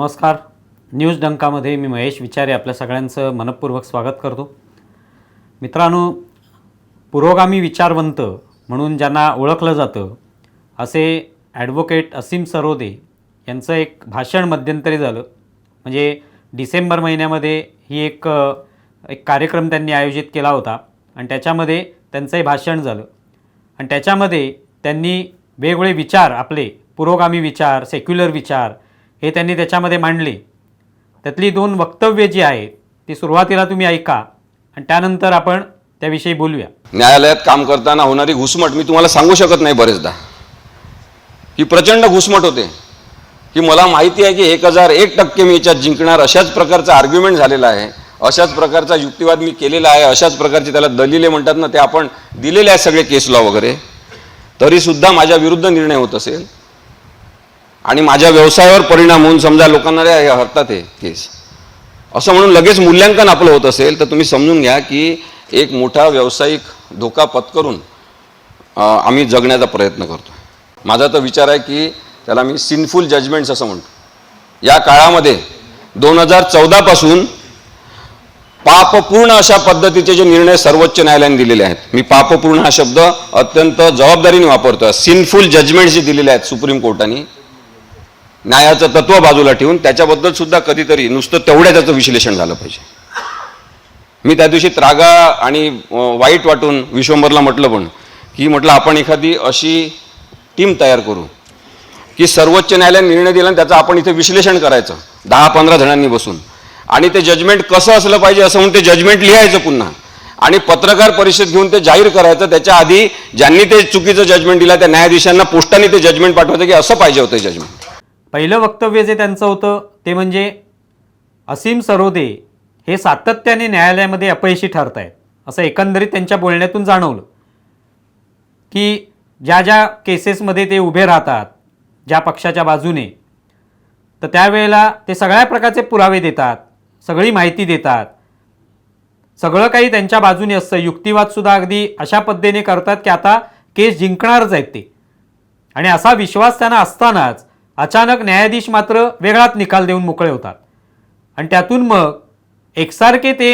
नमस्कार. न्यूज डंकामध्ये मी महेश विचारे आपल्या सगळ्यांचं मनपूर्वक स्वागत करतो. मित्रांनो पुरोगामी विचारवंत म्हणून ज्यांना ओळखलं जातं असे ॲडव्होकेट असीम सरोदे यांचं एक भाषण मध्यंतरी झालं. म्हणजे डिसेंबर महिन्यामध्ये ही एक एक कार्यक्रम त्यांनी आयोजित केला होता आणि त्याच्यामध्ये त्यांचंही भाषण झालं. आणि त्याच्यामध्ये त्यांनी वेगवेगळे विचार आपले पुरोगामी विचार सेक्युलर विचार हे त्यांनी त्याच्यामध्ये मांडले. त्यातली दोन वक्तव्य जी आहेत ती सुरुवातीला तुम्ही ऐका आणि त्यानंतर आपण त्याविषयी बोलूया. न्यायालयात काम करताना होणारी घुसमट मी तुम्हाला सांगू शकत नाही बरेचदा. ही प्रचंड घुसमट होते. की मला माहिती आहे की एक हजार एक टक्के मी याच्यात जिंकणार अशाच प्रकारचा आर्ग्युमेंट झालेला आहे. अशाच प्रकारचा युक्तिवाद मी केलेला आहे. अशाच प्रकारचे त्याला दलिले म्हणतात ना ते आपण दिलेले आहे सगळे केस लॉ वगैरे. तरीसुद्धा माझ्या विरुद्ध निर्णय होत असेल. आणि माझ्या व्यवसायावर परिणाम होऊन समजा लोकांना रे हरतात हे केस. असं म्हणून लगेच मूल्यांकन आपलं होत असेल तर तुम्ही समजून घ्या की एक मोठा व्यावसायिक धोका पत्करून आम्ही जगण्याचा प्रयत्न करतो माझा तर विचार आहे की त्याला मी सिनफुल जजमेंट्स असं म्हणतो. या काळामध्ये दोन हजार चौदापासून पापपूर्ण अशा पद्धतीचे जे निर्णय सर्वोच्च न्यायालयाने दिलेले आहेत. मी पापपूर्ण हा शब्द अत्यंत जबाबदारीने वापरतो सिनफुल जजमेंट्स जे दिलेले आहेत सुप्रीम कोर्टाने न्यायाचं तत्व बाजूला ठेवून त्याच्याबद्दल सुद्धा कधीतरी नुसतं तेवढ्या त्याचं विश्लेषण झालं पाहिजे. मी त्या दिवशी त्रागा आणि वाईट वाटून विश्वंभरला म्हटलं पण की म्हटलं आपण एखादी अशी टीम तयार करू की सर्वोच्च न्यायालयाने निर्णय दिला आणि त्याचं आपण इथे विश्लेषण करायचं दहा पंधरा जणांनी बसून. आणि ते जजमेंट कसं असलं पाहिजे असं म्हणून ते जजमेंट लिहायचं पुन्हा. आणि पत्रकार परिषद घेऊन ते जाहीर करायचं त्याच्या आधी ज्यांनी ते चुकीचं जजमेंट दिलं त्या न्यायाधीशांना पोस्टाने ते जजमेंट पाठवायचं की असं पाहिजे होतं जजमेंट पहिलं वक्तव्य जे त्यांचं होतं ते म्हणजे असीम सरोदे हे सातत्याने न्यायालयामध्ये अपयशी ठरत आहेत असं एकंदरीत त्यांच्या बोलण्यातून जाणवलं. की ज्या ज्या केसेसमध्ये ते उभे राहतात ज्या पक्षाच्या बाजूने तर त्यावेळेला ते सगळ्या प्रकारचे पुरावे देतात सगळी माहिती देतात. सगळं काही त्यांच्या बाजूने असतं. युक्तिवादसुद्धा अगदी अशा पद्धतीने करतात की आता केस जिंकणारच आहेत ते. आणि असा विश्वास त्यांना असतानाच अचानक न्यायाधीश मात्र वेगळाच निकाल देऊन मोकळे होतात. आणि त्यातून मग एकसारखे ते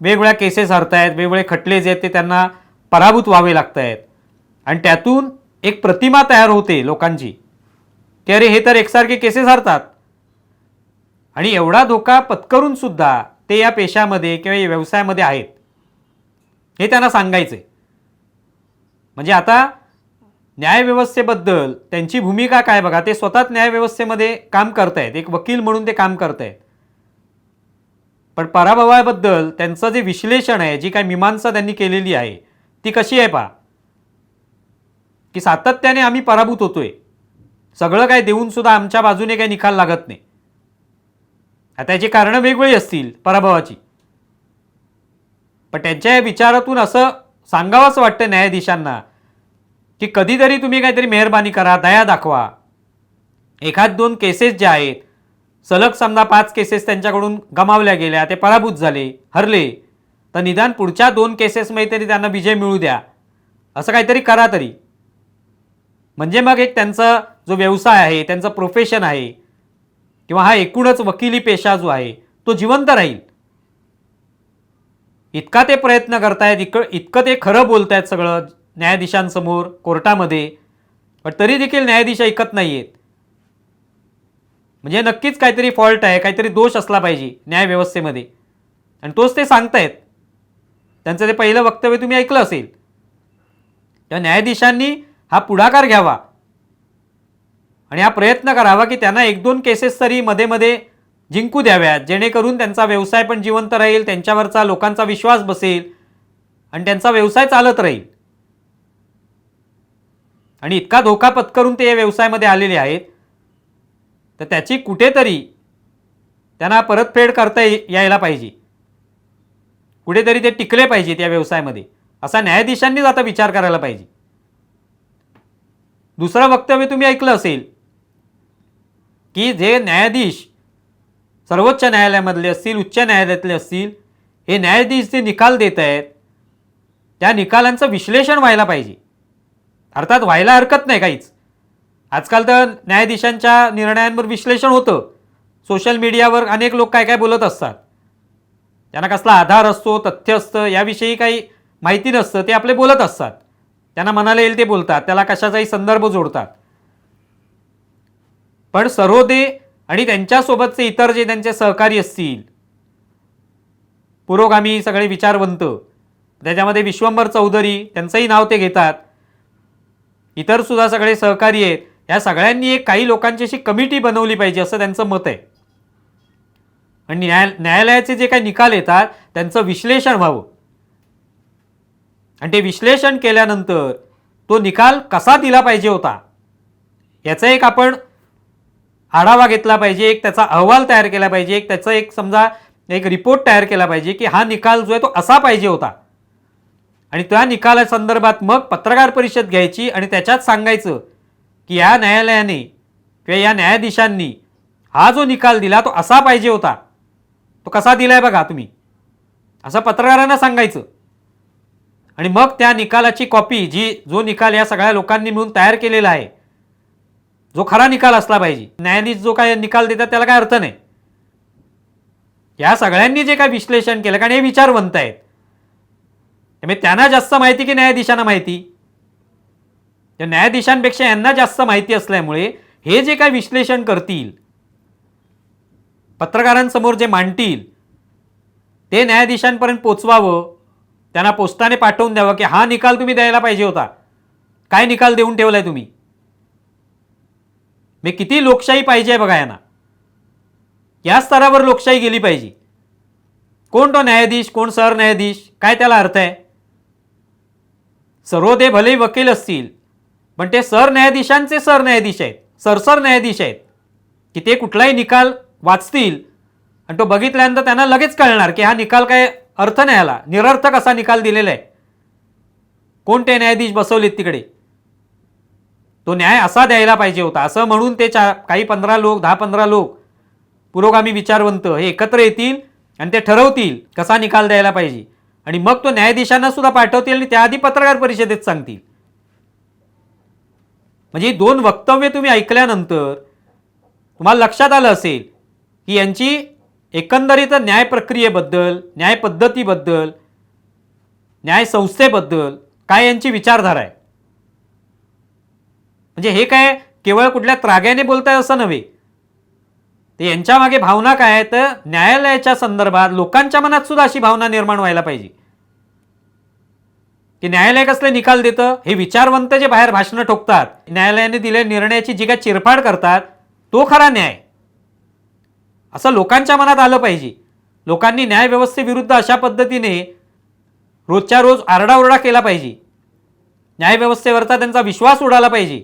वेगवेगळ्या केसेस हरतायत वेगवेगळे खटले जे आहेत ते त्यांना पराभूत व्हावे लागत आहेत आणि त्यातून एक प्रतिमा तयार होते लोकांची. की अरे हे तर एकसारखे केसेस हरतात. आणि एवढा धोका पत्करून सुद्धा ते या पेशामध्ये किंवा या व्यवसायामध्ये आहेत. हे त्यांना सांगायचं आहे म्हणजे आता न्यायव्यवस्थेबद्दल त्यांची भूमिका काय बघा ते स्वतःच न्यायव्यवस्थेमध्ये काम करतायत एक वकील म्हणून ते काम करतायत. पण पराभवाबद्दल त्यांचं जे विश्लेषण आहे जी काय मीमांसा त्यांनी केलेली आहे ती कशी आहे पहा. की सातत्याने आम्ही पराभूत होतोय. सगळं काय देऊन सुद्धा आमच्या बाजूने काही निकाल लागत नाही. आता याची कारणं वेगवेगळी असतील पराभवाची. पण त्यांच्या या विचारातून असं सांगावंच वाटतं न्यायाधीशांना की कधीतरी तुम्ही काहीतरी मेहरबानी करा दया दाखवा. एखाद दोन केसेस ज्या आहेत सलग समजा पाच केसेस त्यांच्याकडून गमावल्या गेल्या ते पराभूत झाले हरले तर निदान पुढच्या दोन केसेसमध्ये तरी त्यांना विजय मिळू द्या. असं काहीतरी करा तरी. म्हणजे मग एक त्यांचा जो व्यवसाय आहे त्यांचं प्रोफेशन आहे किंवा हा एकूणच वकिली पेशा जो आहे तो जिवंत राहील. इतका ते प्रयत्न करतायत इक इतकं ते खरं बोलतायत सगळं. न्यायाधीशांसमोर कोर्टामध्ये पण तरी देखील न्यायाधीश ऐकत नाही आहेत म्हणजे नक्कीच काहीतरी फॉल्ट आहे काहीतरी दोष असला पाहिजे न्यायव्यवस्थेमध्ये आणि तोच ते सांगतायत. त्यांचं ते पहिलं वक्तव्य तुम्ही ऐकलं असेल. तेव्हा न्यायाधीशांनी हा पुढाकार घ्यावा. आणि हा प्रयत्न करावा की त्यांना एक दोन केसेस तरी मध्ये मध्ये जिंकू द्याव्यात जेणेकरून त्यांचा व्यवसाय पण जिवंत राहील त्यांच्यावरचा लोकांचा विश्वास बसेल आणि त्यांचा व्यवसाय चालत राहील. आणि इतका धोका पत्करून ते या व्यवसायामध्ये आलेले आहेत तर त्याची कुठेतरी त्यांना परतफेड करता ये- यायला पाहिजे. कुठेतरी ते टिकले पाहिजेत या व्यवसायामध्ये. असा न्यायाधीशांनीच आता विचार करायला पाहिजे. दुसरं वक्तव्य तुम्ही ऐकलं असेल की जे न्यायाधीश सर्वोच्च न्यायालयामधले असतील उच्च न्यायालयातले असतील हे न्यायाधीश जे निकाल देत आहेत त्या निकालांचं विश्लेषण व्हायला पाहिजे. अर्थात व्हायला हरकत नाही काहीच. आजकाल तर न्यायाधीशांच्या निर्णयांवर विश्लेषण होतं. सोशल मीडियावर अनेक लोक काय काय बोलत असतात. त्यांना कसला आधार असतो तथ्य असतं याविषयी काही माहिती नसतं ते आपले बोलत असतात. त्यांना मनाला येईल ते बोलतात त्याला कशाचाही संदर्भ जोडतात. पण सरोदे आणि त्यांच्यासोबतचे इतर जे त्यांचे सहकारी असतील पुरोगामी सगळे विचारवंत त्याच्यामध्ये विश्वंभर चौधरी त्यांचंही नाव ते घेतात. इतर सुद्धा सगळे सहकारी आहेत. या सगळ्यांनी एक काही लोकांची अशी कमिटी बनवली पाहिजे असं त्यांचं मत आहे. आणि न्याय न्यायालयाचे जे काही निकाल येतात त्यांचं विश्लेषण व्हावं. आणि ते विश्लेषण केल्यानंतर तो निकाल कसा दिला पाहिजे होता याचा एक आपण आढावा घेतला पाहिजे एक त्याचा अहवाल तयार केला पाहिजे एक त्याचा एक समजा एक रिपोर्ट तयार केला पाहिजे की हा निकाल जो आहे तो असा पाहिजे होता. आणि त्या निकालासंदर्भात मग पत्रकार परिषद घ्यायची आणि त्याच्यात सांगायचं की या न्यायालयाने किंवा या न्यायाधीशांनी हा जो निकाल दिला तो असा पाहिजे होता. तो कसा दिलाय बघा तुम्ही. असं पत्रकारांना सांगायचं. आणि मग त्या निकालाची कॉपी जी जो निकाल या सगळ्या लोकांनी मिळून तयार केलेला आहे जो खरा निकाल असला पाहिजे. न्यायाधीश जो काय निकाल देतात त्याला काय अर्थ नाही. या सगळ्यांनी जे काय विश्लेषण केलं कारण हे विचारवंत आहेत. त्यामुळे त्यांना जास्त माहिती की न्यायाधीशांना माहिती? त्या न्यायाधीशांपेक्षा यांना जास्त माहिती असल्यामुळे हे जे काय विश्लेषण करतील पत्रकारांसमोर जे मांडतील ते न्यायाधीशांपर्यंत पोचवावं त्यांना पोस्टाने पाठवून द्यावं की हा निकाल तुम्ही द्यायला पाहिजे होता. काय निकाल देऊन ठेवलाय तुम्ही? मी किती लोकशाही पाहिजे बघा यांना. या स्तरावर लोकशाही गेली पाहिजे. कोण तो न्यायाधीश कोण सरन्यायाधीश काय त्याला अर्थ आहे? सर्वोदय भले वकील असतील पण ते सरन्यायाधीशांचे सरन्यायाधीश आहेत सरसरन्यायाधीश आहेत. की ते कुठलाही निकाल वाचतील आणि तो बघितल्यानंतर त्यांना लगेच कळणार की हा निकाल काय अर्थ नाही आला निरर्थक असा निकाल दिलेला आहे. कोणते न्यायाधीश बसवलेत तिकडे? तो न्याय असा द्यायला पाहिजे होता असं म्हणून ते चा काही पंधरा लोक दहा पंधरा लोक पुरोगामी विचारवंत हे एकत्र येतील आणि ते ठरवतील कसा निकाल द्यायला पाहिजे. आणि मग तो न्यायाधीशांना सुद्धा पाठवतील आणि त्याआधी पत्रकार परिषदेत सांगतील. म्हणजे ही दोन वक्तव्य तुम्ही ऐकल्यानंतर तुम्हाला लक्षात आलं असेल की यांची एकंदरीत न्याय प्रक्रियेबद्दल न्याय पद्धतीबद्दल न्याय संस्थेबद्दल काय यांची विचारधारा आहे? म्हणजे हे काय केवळ कुठल्या त्राग्याने बोलताय असं नव्हे. ते यांच्या मागे भावना काय आहे तर न्यायालयाच्या संदर्भात लोकांच्या मनात सुद्धा अशी भावना निर्माण व्हायला पाहिजे. की न्यायालय कसले निकाल देतं? हे विचारवंत जे बाहेर भाषणं ठोकतात न्यायालयाने दिलेल्या निर्णयाची जी काय चिरफाड करतात तो खरा न्याय. असं लोकांच्या मनात आलं पाहिजे. लोकांनी न्यायव्यवस्थेविरुद्ध अशा पद्धतीने रोजच्या रोज आरडाओरडा केला पाहिजे. न्यायव्यवस्थेवरचा त्यांचा विश्वास उडाला पाहिजे.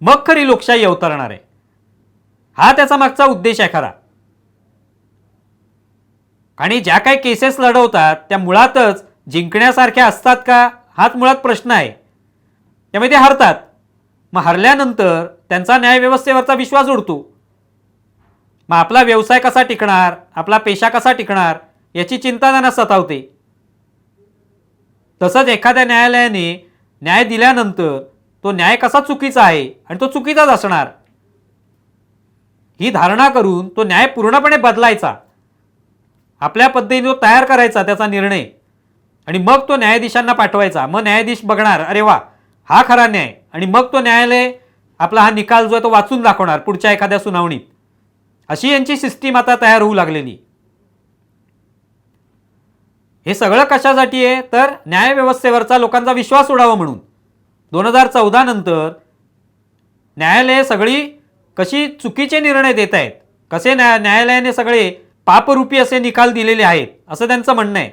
मग खरी लोकशाही अवतरणार आहे. हा त्याचा मागचा उद्देश आहे खरा. आणि ज्या काही केसेस लढवतात त्या मुळातच जिंकण्यासारख्या असतात का? हाच मुळात प्रश्न आहे. त्यामुळे ते हरतात. मग हरल्यानंतर त्यांचा न्यायव्यवस्थेवरचा विश्वास उडतो. मग आपला व्यवसाय कसा टिकणार? आपला पेशा कसा टिकणार? याची चिंता त्यांना सतावते. तसंच एखाद्या न्यायालयाने न्याय दिल्यानंतर तो न्याय कसा चुकीचा आहे आणि तो चुकीचाच असणार? ही धारणा करून तो न्याय पूर्णपणे बदलायचा. आपल्या पद्धतीने तो तयार करायचा त्याचा निर्णय. आणि मग तो न्यायाधीशांना पाठवायचा. मग न्यायाधीश बघणार अरे वा हा खरा न्याय. आणि मग तो न्यायालय आपला हा निकाल जो आहे तो वाचून दाखवणार पुढच्या एखाद्या सुनावणीत. अशी यांची सिस्टीम आता तयार होऊ लागलेली. हे सगळं कशासाठी आहे? तर न्यायव्यवस्थेवरचा लोकांचा विश्वास उडावा म्हणून. दोन हजार चौदा नंतर न्यायालये सगळी कशी चुकीचे निर्णय देत आहेत कसे न्या न्यायालयाने सगळे पापरूपी असे निकाल दिलेले आहेत? असं त्यांचं म्हणणं आहे.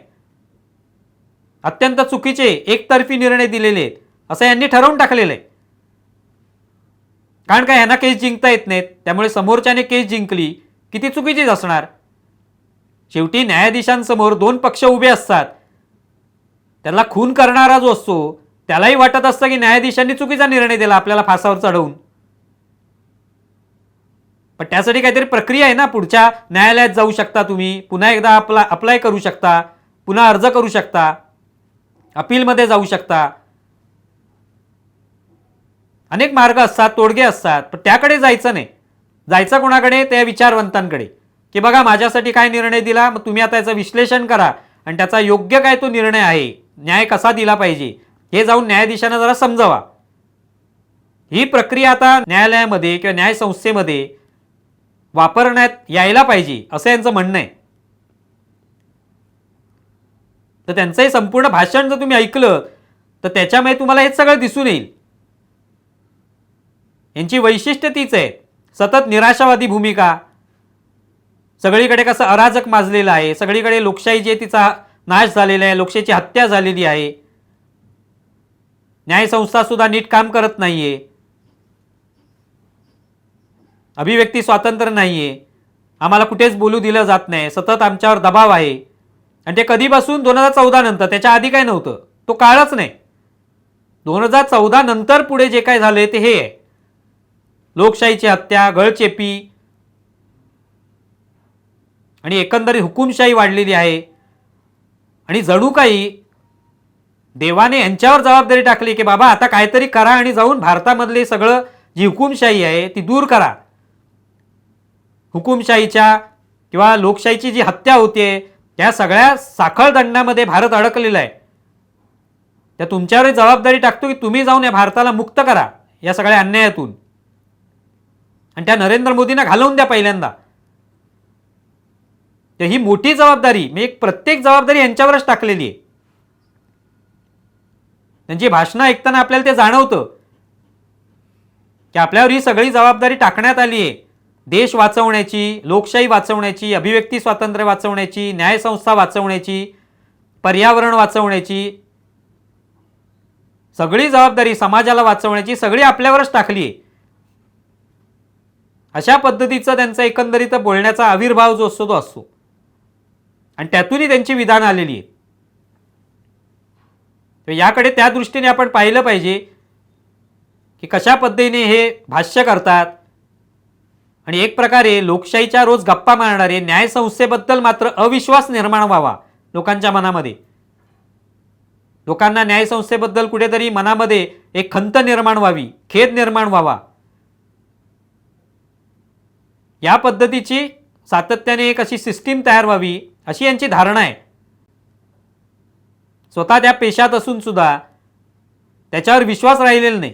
अत्यंत चुकीचे एकतर्फी निर्णय दिलेले आहेत. असं यांनी ठरवून टाकलेलं आहे. कारण का ह्यांना केस जिंकता येत नाहीत. त्यामुळे समोरच्याने केस जिंकली की ती चुकीचीच असणार? शेवटी न्यायाधीशांसमोर दोन पक्ष उभे असतात. त्याला खून करणारा जो असतो त्यालाही वाटत असतं की न्यायाधीशांनी चुकीचा निर्णय दिला आपल्याला फासावर चढवून. पण त्यासाठी काहीतरी प्रक्रिया आहे ना पुढच्या न्यायालयात जाऊ शकता तुम्ही. पुन्हा एकदा आपला अप्लाय करू शकता. पुन्हा अर्ज करू शकता. अपीलमध्ये जाऊ शकता. अनेक मार्ग असतात तोडगे असतात पण त्याकडे जायचं नाही. जायचं कोणाकडे? त्या विचारवंतांकडे. की बघा माझ्यासाठी काय निर्णय दिला? मग तुम्ही आता याचं विश्लेषण करा. आणि त्याचा योग्य काय तो निर्णय आहे? न्याय कसा दिला पाहिजे? हे जाऊन न्यायाधीशांना जरा समजावा. ही प्रक्रिया आता न्यायालयामध्ये किंवा न्यायसंस्थेमध्ये वापरण्यात यायला पाहिजे असं यांचं म्हणणं आहे. तर त्यांचंही संपूर्ण भाषण जर तुम्ही ऐकलं तर त्याच्यामुळे तुम्हाला हेच सगळं दिसून येईल. यांची वैशिष्ट्य तीच आहे. सतत निराशावादी भूमिका. सगळीकडे कसं अराजक माजलेलं आहे. सगळीकडे लोकशाही जी आहे तिचा नाश झालेला आहे. लोकशाहीची हत्या झालेली आहे. न्यायसंस्थासुद्धा नीट काम करत नाही आहे अभिव्यक्ती स्वातंत्र्य नाही आहे आम्हाला कुठेच बोलू दिलं जात नाही. सतत आमच्यावर दबाव आहे. आणि ते कधीपासून? दोन हजार चौदा नंतर. त्याच्या आधी काय नव्हतं. तो काळच नाही. दोन हजार चौदा नंतर पुढे जे काय झालंय ते हे आहे. लोकशाहीची हत्या गळचेपी आणि एकंदरीत हुकुमशाही वाढलेली आहे. आणि जणू काही देवाने यांच्यावर जबाबदारी टाकली की बाबा आता काहीतरी करा आणि जाऊन भारतामधले सगळं जी हुकुमशाही आहे ती दूर करा. हुकुमशाहीच्या किंवा लोकशाहीची जी हत्या होते त्या सगळ्या साखळ दंडामध्ये भारत अडकलेला आहे. त्या तुमच्यावर जबाबदारी टाकतो की तुम्ही जाऊन या भारताला मुक्त करा या सगळ्या अन्यायातून. आणि त्या नरेंद्र मोदींना घालवून द्या पहिल्यांदा. तर ही मोठी जबाबदारी मी एक प्रत्येक जबाबदारी यांच्यावरच टाकलेली आहे. त्यांची भाषणं ऐकताना आपल्याला ते जाणवतं की आपल्यावर ही सगळी जबाबदारी टाकण्यात आली आहे. देश वाचवण्याची लोकशाही वाचवण्याची अभिव्यक्ती स्वातंत्र्य वाचवण्याची न्यायसंस्था वाचवण्याची पर्यावरण वाचवण्याची सगळी जबाबदारी समाजाला वाचवण्याची सगळी आपल्यावरच टाकली आहे. अशा पद्धतीचा त्यांचा एकंदरीत बोलण्याचा आविर्भाव जो असतो तो असतो. आणि त्यातूनही त्यांची विधानं आलेली आहेत. तर याकडे त्या दृष्टीने आपण पाहिलं पाहिजे की कशा पद्धतीने हे भाष्य करतात आणि एक प्रकारे लोकशाहीच्या रोज गप्पा मारणारे न्यायसंस्थेबद्दल मात्र अविश्वास निर्माण व्हावा लोकांच्या मनामध्ये. लोकांना न्यायसंस्थेबद्दल कुठेतरी मनामध्ये एक खंत निर्माण व्हावी खेद निर्माण व्हावा. या पद्धतीची सातत्याने एक अशी सिस्टीम तयार व्हावी अशी यांची धारणा आहे. स्वतः त्या पेशात असून सुद्धा त्याच्यावर विश्वास राहिलेला नाही.